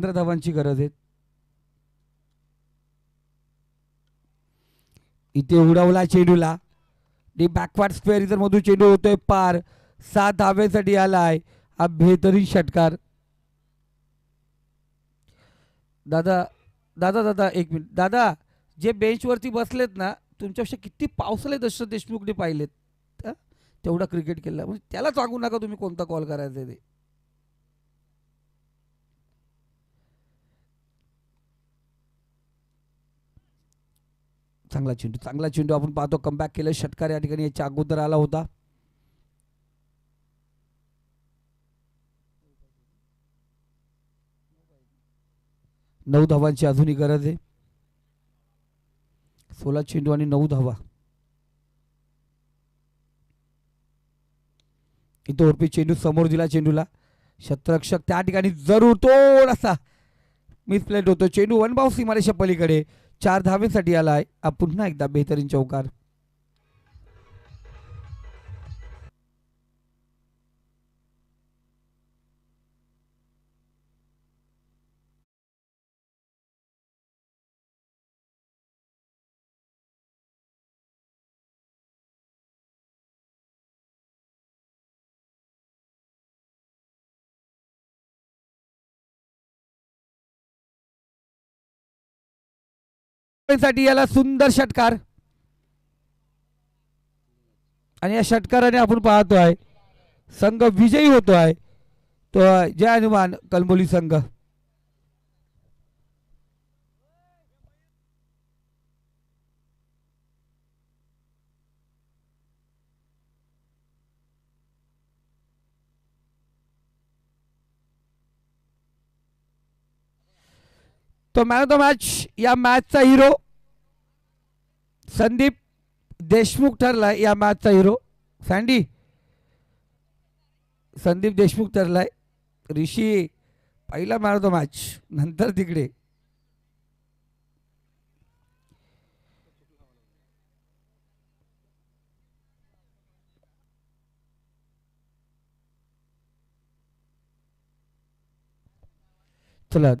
पंधरा धावांची गरज आहे. इथे उडवला चेंडूला. डी बॅकवर्ड स्क्वेअर इतर मधून चेंडू होतोय पार. सात धावेसाठी आलाय. हा बेहतरीन षटकार. दादा दादा दादा एक मिनिट. दादा जे बेंचवरती बसलेत ना तुमच्यापेक्षा किती पावसाळे दशरथ देशमुखने पाहिलेत. तेवढा क्रिकेट केला म्हणजे त्याला सांगू नका तुम्ही कोणता कॉल करायचा ते. चांगला चेंडू. चांगला चेंडू आपण पाहतो. कमबॅक केलं. षटकार या ठिकाणी याच्या अगोदर आला होता. नऊ धावांची अजूनही गरज आहे. सोळा चेंडू आणि नऊ धावा. इथं उर्फी चेंडू समोर दिला चेंडूला. शतरक्षक त्या ठिकाणी जरूर थोडासा मिसप्लेट होतो. चेंडू वन बाउस सीमारेषा पलीकडे. चार धावेसाठी आलाय. हा पुन्हा एकदा बेहतरीन चौकार. साठी याला सुंदर षटकार. आणि या षटकाराने आपण पाहतोय संघ विजयी होतो आहे तो जय हनुमान कलमोली संघ. तो मॅन ऑफ द मॅच या मॅचचा हिरो संदीप देशमुख ठरलाय या मॅचचा हिरो. सँडी संदीप देशमुख ठरलाय. ऋषी पहिला मॅन ऑफ द मॅच नंतर तिकडे. चला.